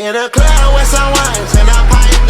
In a club with some wines and I pipe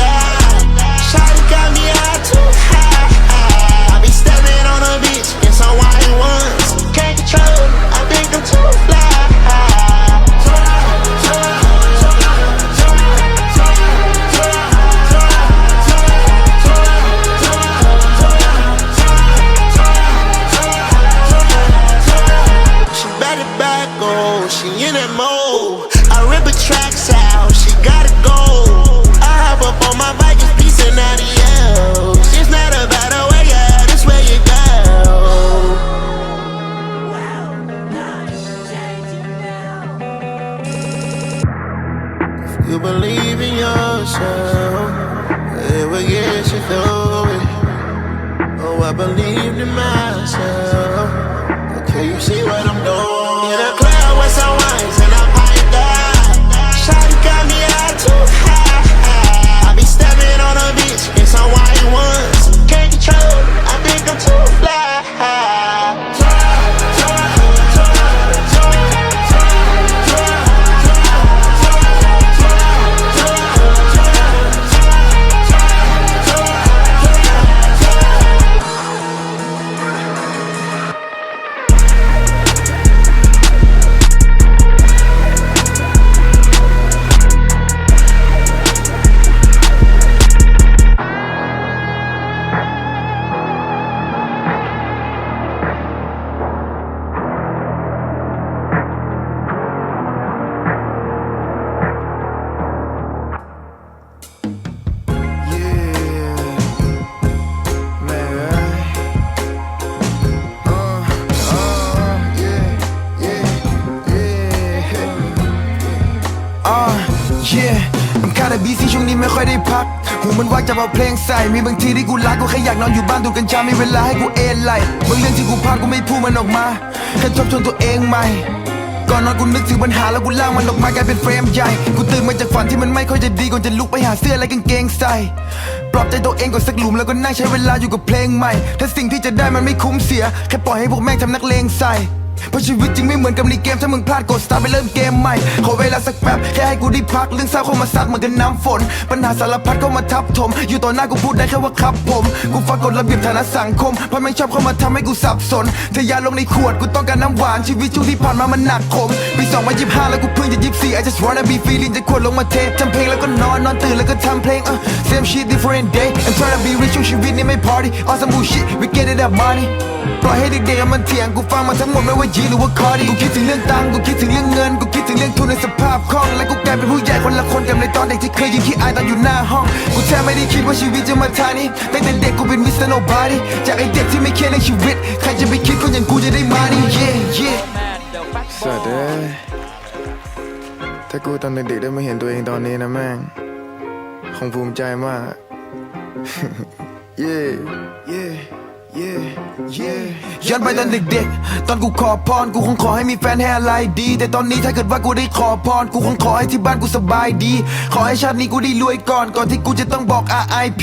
you believe in yourself, it will get you through it. Oh, I believed in myself. มันคาดบีซีช่วงนี้ไม่ค่อยได้พัก หูมันว่างจะเอาเพลงใส่ มีบางทีที่กูรักกูแค่อยากนอนอยู่บ้านดูกัญชามีเวลาให้กูเอนไหลบางเรื่องที่กูพลาดกูไม่พูดมันออกมาแค่ทบทวนตัวเองใหม่ก่อนนอนกูนึกถึงปัญหาแล้วกูล่างมันออกมากลายเป็นเฟรมใหญ่ กูตื่นมาจากฝันที่มันไม่ค่อยจะดีก่อนจะลุกไปหาเสื้อและกางเกงใส่ ปลอบใจตัวเองก่อนสักหลุมแล้วก็นั่งใช้เวลาอยู่กับเพลงใหม่ ถ้าสิ่งที่จะได้มันไม่คุ้มเสีย แค่ปล่อยให้พวกแม่งทำนักเลงใส่ เพราะชีวิตจริงไม่เหมือนกับในเกม ถ้ามึงพลาดกดสตาร์ไปเริ่มเกมใหม่ ขอเวลาสักแป๊บ แค่ให้กูได้พักเรื่องเศร้าเข้ามาซัดเหมือนกับน้ำฝน ปัญหาสารพัดเข้ามาทับถม อยู่ต่อหน้ากูพูดได้แค่ว่าครับผม กูฟังกฎระเบียบฐานะสังคมเพราะไม่งชอบเข้ามาทำให้กูสับสนเทยาลงในขวดกูต้องการน้ำหวานชีวิตช่วงที่ผ่านมามันหนักขมปี2025แล้วกูเพิ่งจะ24 I just wanna be feeling จะขวดลงมาเททำเพลงแล้วก็นอนนอนตื่นแล้วก็ทำเพลง uh, same shit different day I'm trying to be rich ช่วงชีวิตนี้ไม่ party on some bullshit we get it up money ปล่อยให้เด็กๆมันเถียงกูฟังมาทั้งหมดไม่ว่ายีหรือว่าคอดีกูคิดถึงเรื่องตังค์กูคิดถึงเรื่องเงินกูคิดถึงเรื่องทุนในสภาพคล่องและกูกลายเป็นผู้ใหญ่คนละคนกับในตอนเด็กที่เคยยิ้มขี้อายตอนอยู่หน้าห้องกูแทบไม่ได้คิดว่าชีวิตจะมาทานี้ตั้งแต่เด็กกูเป็นมิสเตอร์โนบาดี้จากไอเด็กที่ไม่เคยในชีวิตใครจะไปคิดคนอย่างกูจะได้มานี่ yeah yeah สัตว์เอ้ยถ้ากูตอนเด็กๆได้มาเห็นตัวเองตอนนี้นะแม่งคงภูมิใจมาก yeah yeah ย้อนไปตอนเด็กๆ ตอนกูขอพร กูคงขอให้มีแฟนให้อะไรดี แต่ตอนนี้ถ้าเกิดว่ากูได้ขอพร กูคงขอให้ที่บ้านกูสบายดี ขอให้ชาตินี้กูได้รวยก่อน ก่อนที่กูจะต้องบอก RIP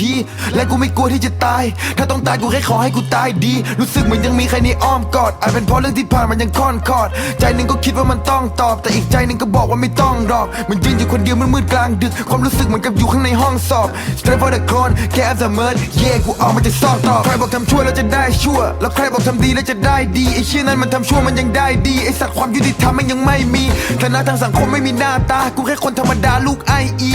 และกูไม่กลัวที่จะตาย ถ้าต้องตายกูแค่ขอให้กูตายดี รู้สึกเหมือนยังมีใครในอ้อมกอด อาจเป็นเพราะเรื่องที่ผ่านมันยังค่อนคอด ใจหนึ่งก็คิดว่ามันต้องตอบ แต่อีกใจหนึ่งก็บอกว่าไม่ต้องหรอก มันยืนอยู่คนเดียวมืดๆกลางดึก ความรู้สึกเหมือนกับอยู่ข้างในห้องสอบ Straight for the con แค่ the mud yeah กูออกมาจากซอกต่อใครบอกทำชั่วแล้วจะได้ชั่ว แล้วใครบอกทำดีแล้วจะได้ดีไอ้เชี่ยนั้นมันทำชั่วมันยังได้ดีไอ้สัตว์ความยุติธรรมมันยังไม่มีฐานะทางสังคมไม่มีหน้าตา กูแค่คนธรรมดาลูกไออี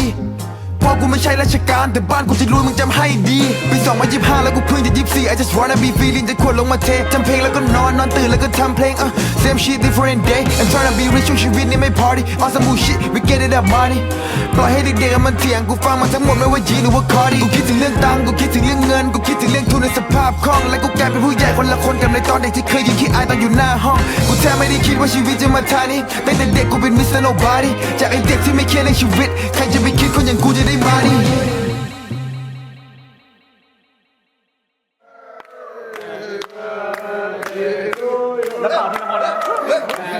พ่อกูไม่ใช่ราชการ แต่บ้านกูจะรวยมึงจำให้ดีปี2025แล้วกูเพิ่งจะ24 I just wanna be feeling จะขวดลงมาเททำเพลงแล้วก็นอนนอนตื่นแล้วก็ทำเพลง uh, same shit different day I'm trying to be rich ช่วงชีวิตนี้ไม่ party on some bullshit we get it up money ปล่อยให้เด็กๆมันเถียงกูฟังมาทั้งหมดไม่ว่ายีหรือว่าคอดีกูคิดถึงเรื่องตังกูคิดถึงเรื่องเงินกูคิดถึงเรื่องทุนในสภาพคล่องและกูกลายเป็นผู้ใหญ่คนละคนกับในตอนเด็กที่เคยยิ้มขี้อายตอนอยู่หน้าห้องกูแทบไม่ได้คิดว่าชีวิตจะมาทานี้ตั้งแต่เด็กกูเป็นมิสเตอร์โนบาดี้จากไอเด็กที่ไม่เครียดในชีวิตใครจะไปคิดคนอย่างกูจะได้มานี่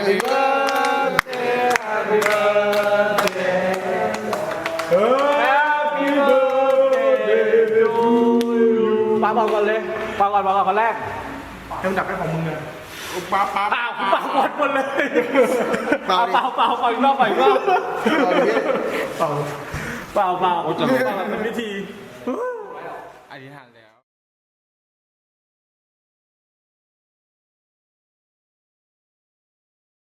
คนนะปาเป่าก่อนเลยเป่าก่อนเป่าก่อนคนแรกให้มันดับให้ของมึงเลยปาปาเปล่าเป่าหมดหมดเลยเปล่าเปล่าเปล่าเป่าอีกรอบเป่าอีกรอบปเปล่าเปล่าเปล่าเปล่าแบบเป็นพิธีอธิษฐานเลย